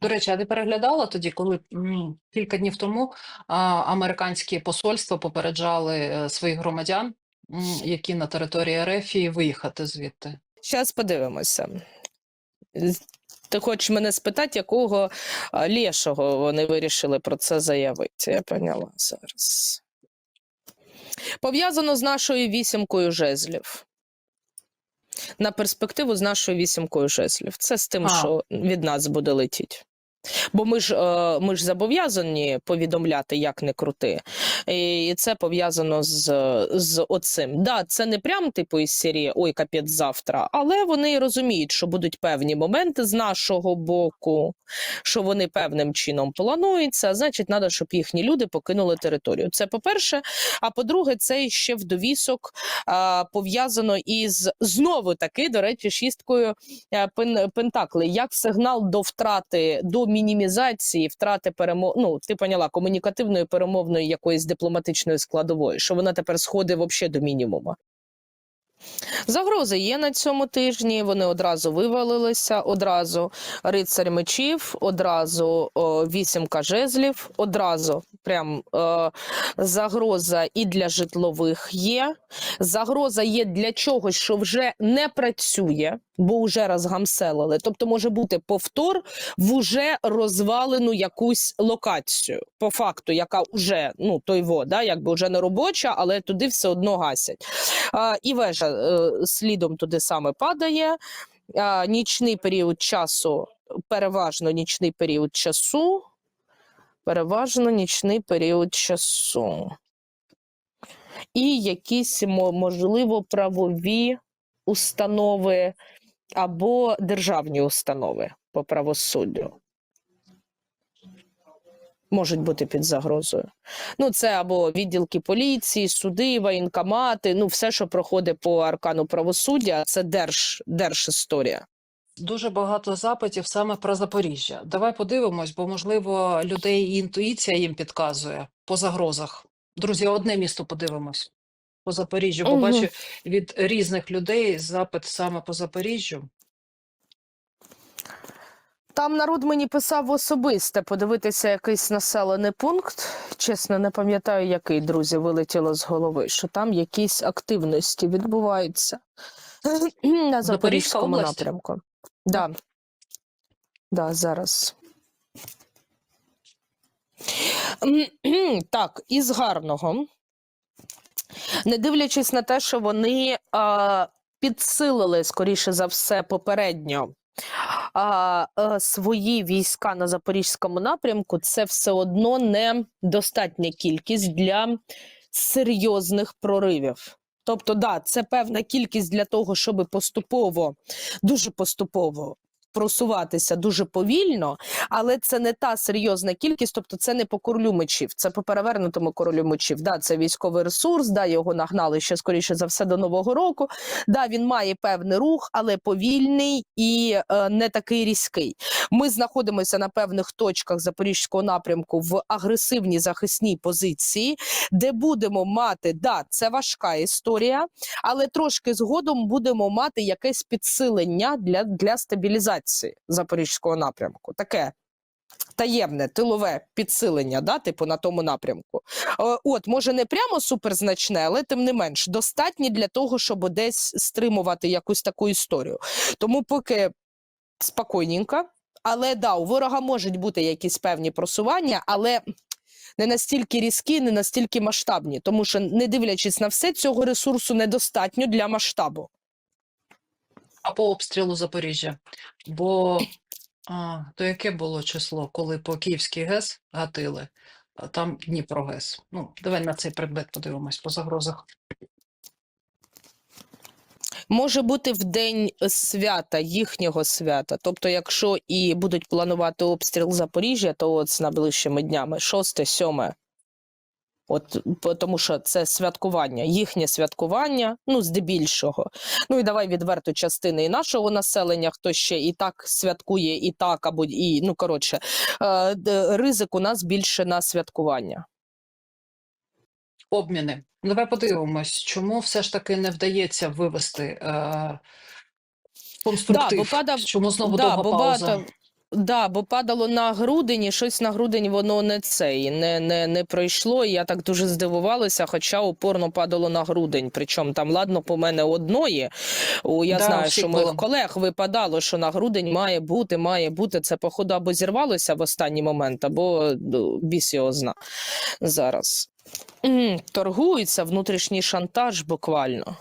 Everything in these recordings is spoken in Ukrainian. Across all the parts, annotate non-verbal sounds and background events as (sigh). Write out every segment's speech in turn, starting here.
До речі, а ти переглядала тоді, коли кілька днів тому американські посольства попереджали е, своїх громадян, які на території РФ, виїхати звідти? Зараз подивимося. Ти хочеш мене спитати, якого а, лєшого вони вирішили про це заявити? Я поняла зараз. Пов'язано з нашою вісімкою жезлів. На перспективу з нашою вісімкою жезлів. Це з тим, А. що від нас буде летіти. Бо ми ж, е, ми ж зобов'язані повідомляти, як не крути. І це пов'язано з, з оцим. Да, це не прям типу із серії Ой, капець завтра, але вони розуміють, що будуть певні моменти з нашого боку, що вони певним чином плануються. Значить, треба, щоб їхні люди покинули територію. Це по-перше. А по-друге, це ще в довісок а, пов'язано із знову таки, до речі, шісткою е, пен, пентакли, як сигнал до втрати, до мінімізації втрати перемов... ну, ти поняла, комунікативної перемовної якоїсь дипломатичної складової, що вона тепер сходить взагалі до мінімуму. Загрози є на цьому тижні. Вони одразу вивалилися, одразу рицарь мечів, одразу о, вісімка жезлів, одразу прям е, загроза і для житлових є. Загроза є для чогось, що вже не працює, бо вже розгамселили. Тобто може бути повтор в уже розвалену якусь локацію, по факту, яка вже ну той во, якби вже не робоча, але туди все одно гасять. А, і вежа слідом туди саме падає. Нічний період часу, переважно нічний період часу. Переважно нічний період часу. І якісь, можливо, правові установи або державні установи по правосуддю. Можуть бути під загрозою. Ну, це або відділки поліції, суди, воєнкомати, ну, все, що проходить по аркану правосуддя, це держ, держісторія. Дуже багато запитів саме про Запоріжжя. Давай подивимось, бо можливо людей і інтуїція їм підказує по загрозах. Друзі, одне місто подивимось по Запоріжжю, бо Мгм. бачу від різних людей запит саме по Запоріжжю. Там народ мені писав особисте подивитися якийсь населений пункт. Чесно, не пам'ятаю, який друзі вилетіло з голови, що там якісь активності відбуваються (clears throat) на запорізькому напрямку. Да. Да, зараз. (clears throat) Так, із гарного. Не дивлячись на те, що вони а, підсилили, скоріше за все, попередньо а, а свої війська на запорізькому напрямку, це все одно не достатня кількість для серйозних проривів. Тобто, да, це певна кількість для того, щоб поступово, дуже поступово просуватися дуже повільно, але це не та серйозна кількість, тобто це не по королю мечів, це по перевернутому королю мечів. Да, це військовий ресурс, да, його нагнали ще скоріше за все до нового року. Да, він має певний рух, але повільний і е, не такий різкий. Ми знаходимося на певних точках запорізького напрямку в агресивній захисній позиції, де будемо мати, да, це важка історія, але трошки згодом будемо мати якесь підсилення для, для стабілізації запорізького напрямку. Таке. Таємне тилове підсилення, да, типу на тому напрямку. Е, От, може, не прямо суперзначне, але тим не менш достатні для того, щоб десь стримувати якусь таку історію. Тому поки спокійненько, але да, у ворога можуть бути якісь певні просування, але не настільки різкі, не настільки масштабні, тому що, не дивлячись на все, цього ресурсу недостатньо для масштабу. А по обстрілу Запоріжжя. Бо а, то яке було число, коли по Київській ГЕС гатили, а там Дніпро ГЕС. Ну, давай на цей предмет подивимось по загрозах. Може бути в день свята, їхнього свята. Тобто, якщо і будуть планувати обстріл Запоріжжя, то от з найближчими днями, 6, 7. От тому, що це святкування, їхнє святкування, ну здебільшого. Ну і давай відверто частини і нашого населення, хто ще і так святкує, і так, або і ну коротше, е, ризик у нас більше на святкування. Обміни. Давай подивимось, чому все ж таки не вдається вивести е, конструктив. бо падав- Чому знову Да, довга бо пауза? багато- да, бо падало на грудень, і щось на грудень воно не цей, не, не, не пройшло. І я так дуже здивувалася, хоча упорно падало на грудень. Причому там, ладно, по мене одної. О, я Да, знаю, що моїх колег випадало, що на грудень має бути, має бути. Це, походу, або зірвалося в останній момент, або ну, біс його зна зараз. Торгується внутрішній шантаж буквально.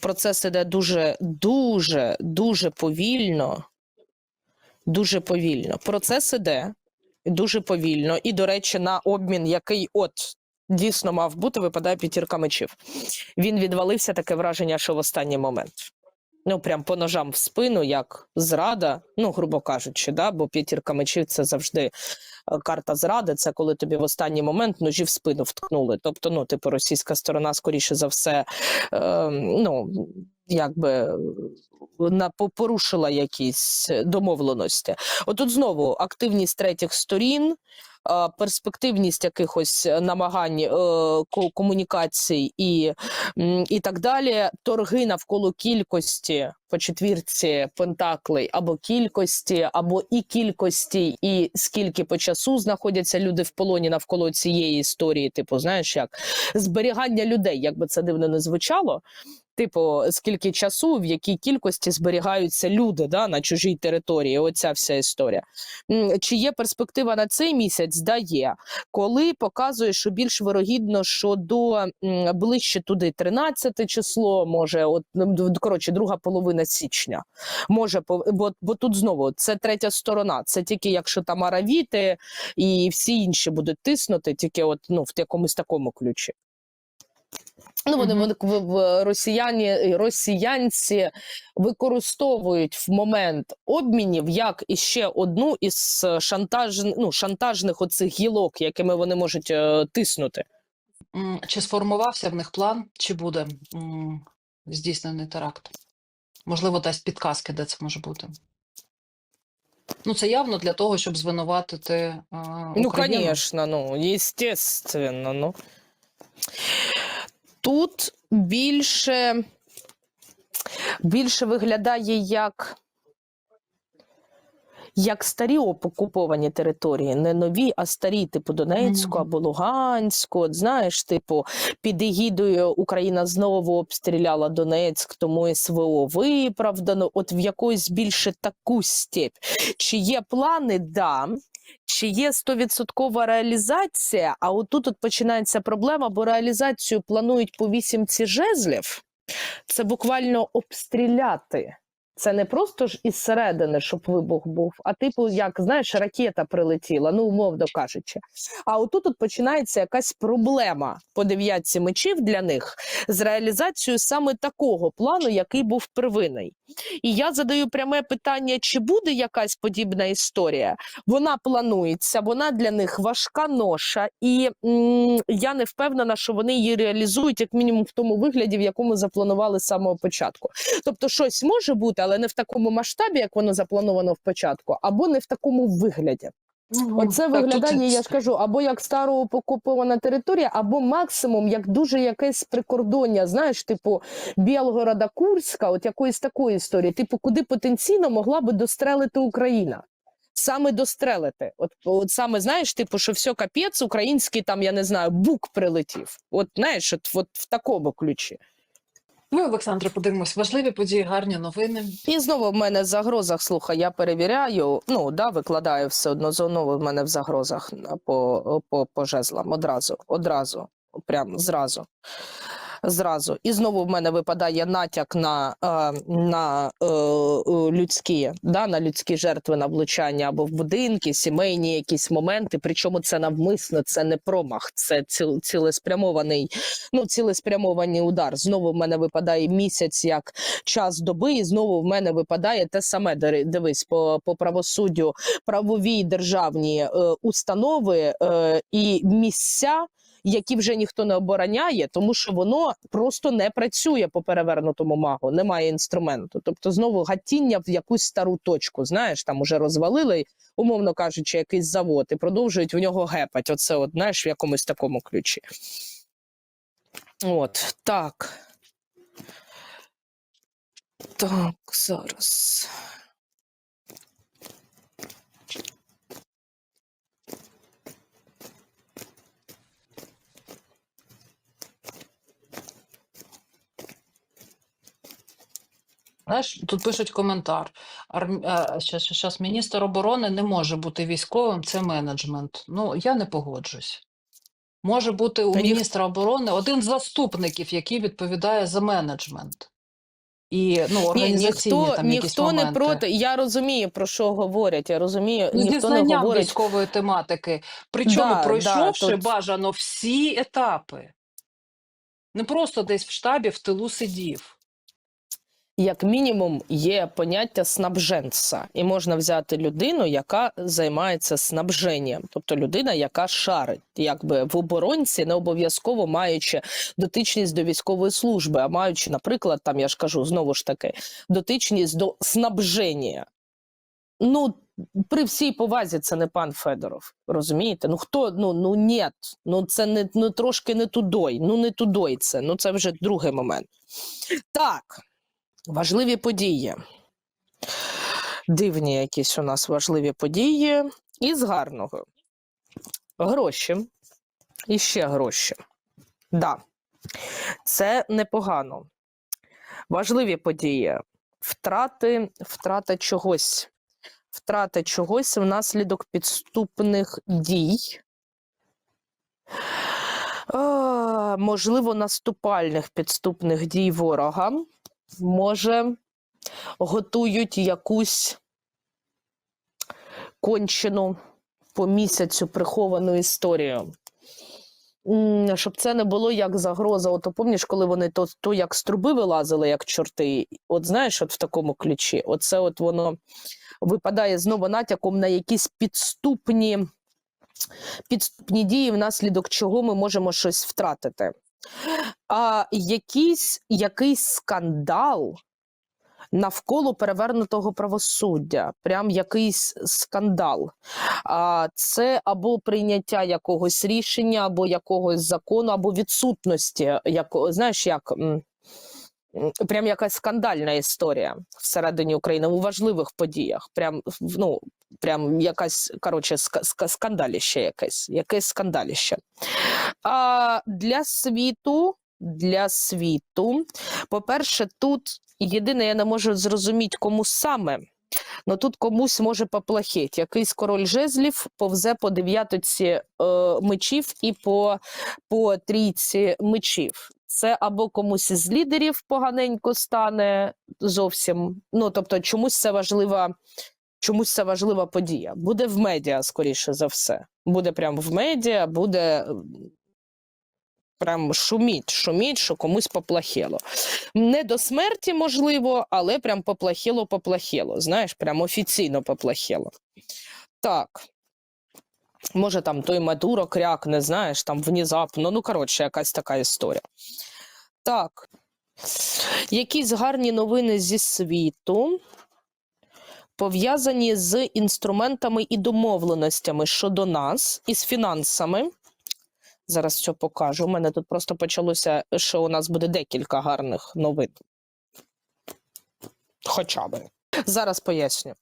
Процес іде дуже, дуже, дуже повільно. Дуже повільно. Процес іде дуже повільно. І, до речі, на обмін, який от дійсно мав бути, випадає п'ятірка мечів. Він відвалився таке враження, що в останній момент. Ну, прям по ножам в спину, як зрада, ну, грубо кажучи, да? бо п'ятірка мечів це завжди е, карта зради, це коли тобі в останній момент ножі в спину вткнули. Тобто, ну, типу, російська сторона, скоріше за все, е, ну, якби на порушила якісь домовленості. Отут знову активність третіх сторін, е, перспективність якихось намагань е, комунікацій і, і так далі. Торги навколо кількості по четвірці пентаклей або кількості, або і кількості, і скільки по часу знаходяться люди в полоні навколо цієї історії. Типу, знаєш, як зберігання людей, як би це дивно не звучало. Типу, скільки часу, в якій кількості зберігаються люди да, на чужій території, оця вся історія. Чи є перспектива на цей місяць? Да, є. Коли показує, що більш вирогідно, що до ближче туди 13 число, може, от ну, коротше, друга половина січня. Може, бо, бо тут знову це третя сторона. Це тільки якщо там аравіти і всі інші будуть тиснути, тільки от ну в якомусь такому ключі. Ну, вони, в росіяні, росіянці використовують в момент обмінів як іще одну із шантаж, ну, шантажних оцих гілок, якими вони можуть е, тиснути. Чи сформувався в них план, чи буде м, здійснений теракт? Можливо, дасть підказки, де це може бути. Ну, це явно для того, щоб звинуватити е, Ну, звісно, ну, естественно, ну. Тут більше, більше виглядає як, як старі окуповані території, не нові, а старі, типу Донецьку або Луганську. От, знаєш, типу, під егідою Україна знову обстріляла Донецьк, тому СВО виправдано. От в якоїсь більше таку степь. Чи є плани? Да. Чи є стовідсоткова реалізація? А отут от починається проблема, бо реалізацію планують по вісімці жезлів. Це буквально обстріляти. Це не просто ж із середини, щоб вибух був, а типу, як знаєш, ракета прилетіла, ну умовно кажучи. А отут от починається якась проблема по дев'ятці мечів для них з реалізацією саме такого плану, який був первинний. І я задаю пряме питання: чи буде якась подібна історія? Вона планується, вона для них важка ноша, і м, я не впевнена, що вони її реалізують як мінімум в тому вигляді, в якому запланували з самого початку. Тобто, щось може бути, але не в такому масштабі, як воно заплановано в початку, або не в такому вигляді. Оце Так, тут виглядає, я ж кажу, або як старо окупована територія, або максимум як дуже якесь прикордоння, знаєш, типу Білгорода, Курська, от якоїсь такої історії, типу, куди потенційно могла би дострелити Україна. Саме дострелити. От, от саме знаєш, типу, що все капець, український там, я не знаю, бук прилетів. От знаєш, от, от в такому ключі. Ми, Олександре, подивимось. Важливі події, гарні новини. І знову в мене загрозах, слухай, я перевіряю, ну да, викладаю все одно знову в мене в загрозах по, по, по жезлам одразу, одразу, прям зразу. Зразу. І знову в мене випадає натяк на, е, на е, е, людські, да, на людські жертви на влучання або в будинки, сімейні якісь моменти. Причому це навмисно, це не промах, це ціл, цілеспрямований, ну, цілеспрямований удар. Знову в мене випадає місяць як час доби, і знову в мене випадає те саме. Дивись, по, по правосуддю правові державні е, установи е, і місця. Які вже ніхто не обороняє, тому що воно просто не працює по перевернутому магу, немає інструменту. Тобто, знову гатіння в якусь стару точку. Знаєш, там уже розвалили, умовно кажучи, якийсь завод, і продовжують в нього гепать. Оце, от, знаєш, в якомусь такому ключі. От так. Так, зараз. Знаєш, тут пишуть коментар. Арм... е, щас, щас, міністр оборони не може бути військовим, це менеджмент. Ну, я не погоджусь. Може бути у Та міністра оборони один з заступників, який відповідає за менеджмент. І ну, Ні, ніхто, там якісь ніхто не проти. Я розумію, про що говорять. Я розумію, Ну, ніхто не говорить. військової тематики, причому Да, пройшовши да, тут- бажано всі етапи. Не просто десь в штабі в тилу сидів. Як мінімум, є поняття снабженця, і можна взяти людину, яка займається снабженням, тобто людина, яка шарить, якби в оборонці, не обов'язково маючи дотичність до військової служби, а маючи, наприклад, там я ж кажу знову ж таки, дотичність до снабження. Ну, при всій повазі, це не пан Федоров. Розумієте? Ну хто? Ну ну ні, ну це не ну трошки не тудой. Ну не тудой це. Ну це вже другий момент. Так. Важливі події. Дивні якісь у нас важливі події. Із гарного. Гроші. І ще гроші. Да. Це непогано. Важливі події. Втрати, втрата чогось. Втрата чогось внаслідок підступних дій. Можливо, наступальних підступних дій ворога може, готують якусь кончену по місяцю приховану історію. Щоб це не було як загроза. От помніш, коли вони то, то як з труби вилазили, як чорти. От знаєш, от в такому ключі, оце от воно випадає знову натяком на якісь підступні, підступні дії, внаслідок чого ми можемо щось втратити а, якийсь, якийсь скандал навколо перевернутого правосуддя. Прям якийсь скандал. А, це або прийняття якогось рішення, або якогось закону, або відсутності. Як, знаєш, як. Прям якась скандальна історія всередині України у важливих подіях. Прям ну прям якась коротше ска- ска- скандаліще якесь, якесь скандаліще. А для світу, для світу, по-перше, тут єдине, я не можу зрозуміти, кому саме. Ну тут комусь може поплахеть. Якийсь король жезлів повзе по дев'ятоці е, мечів і по, по трійці мечів. Це або комусь із лідерів поганенько стане зовсім. Ну тобто, чомусь це важлива, чомусь це важлива подія. Буде в медіа, скоріше за все. Буде прям в медіа, буде прям шуміть, шуміть, що комусь поплахело. Не до смерті, можливо, але прям поплахело, поплахело. Знаєш, прям офіційно поплахело. Так. Може, там той Мадуро крякне, знаєш, там внезапно. Ну, коротше, якась така історія. Так. Якісь гарні новини зі світу, пов'язані з інструментами і домовленостями щодо нас і з фінансами. Зараз все покажу. У мене тут просто почалося, що у нас буде декілька гарних новин. Хоча би. Зараз поясню.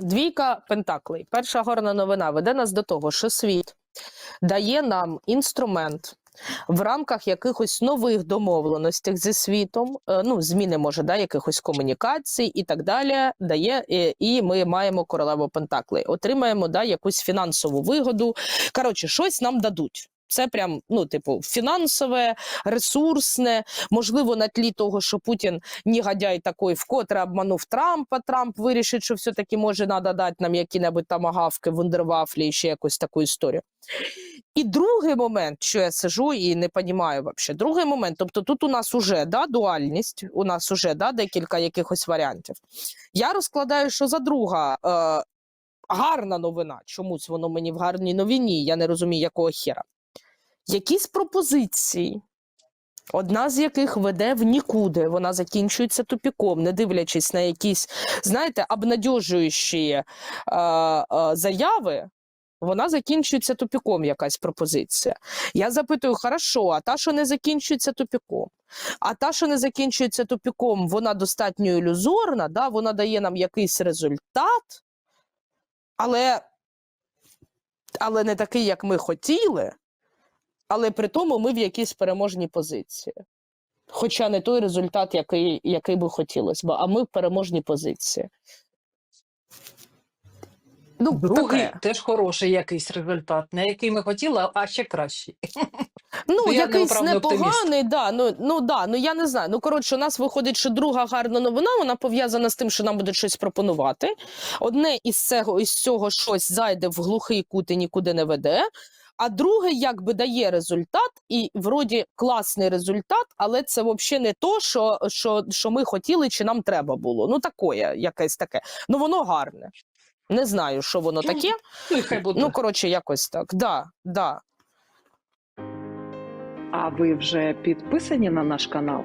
Двійка Пентаклей. Перша гарна новина веде нас до того, що світ дає нам інструмент в рамках якихось нових домовленостей зі світом, е, ну, зміни може, да, якихось комунікацій і так далі. Дає, і ми маємо королеву Пентаклей. Отримаємо да, якусь фінансову вигоду. Коротше, щось нам дадуть. Це прям, ну, типу, фінансове, ресурсне, можливо, на тлі того, що Путін негодяй такий, вкотре обманув Трампа. Трамп вирішить, що все-таки може надо дати нам які-небудь там агавки, вундервафлі і ще якусь таку історію. І другий момент, що я сижу і не розумію взагалі, другий момент, тобто тут у нас уже да, дуальність, у нас уже да, декілька якихось варіантів. Я розкладаю, що за друга е, гарна новина, чомусь воно мені в гарній новині, я не розумію, якого хера. Якісь пропозиції, одна з яких веде в нікуди, вона закінчується тупіком, не дивлячись на якісь, знаєте, обнадьожуючі е, е, заяви, вона закінчується тупіком, якась пропозиція. Я запитую, хорошо, а та, що не закінчується тупіком? А та, що не закінчується тупіком, вона достатньо ілюзорна, да? вона дає нам якийсь результат, але, але не такий, як ми хотіли, але при тому ми в якійсь переможній позиції. Хоча не той результат, який, який би хотілося б, а ми в переможній позиції. Ну, Другий таке. теж хороший якийсь результат, не який ми хотіли, а ще кращий. Ну, Ну, я якийсь непоганий, да, ну, ну да, ну я не знаю. Ну коротше, у нас виходить, що друга гарна новина, вона пов'язана з тим, що нам буде щось пропонувати. Одне із цього із цього щось зайде в глухий кут і нікуди не веде. А друге, якби дає результат, і вроді класний результат, але це взагалі не то, що, що, що ми хотіли чи нам треба було. Ну, такое, якесь таке. Ну, воно гарне. Не знаю, що воно таке. Ну буде. Ну, коротше, якось так. Да, да. А ви вже підписані на наш канал?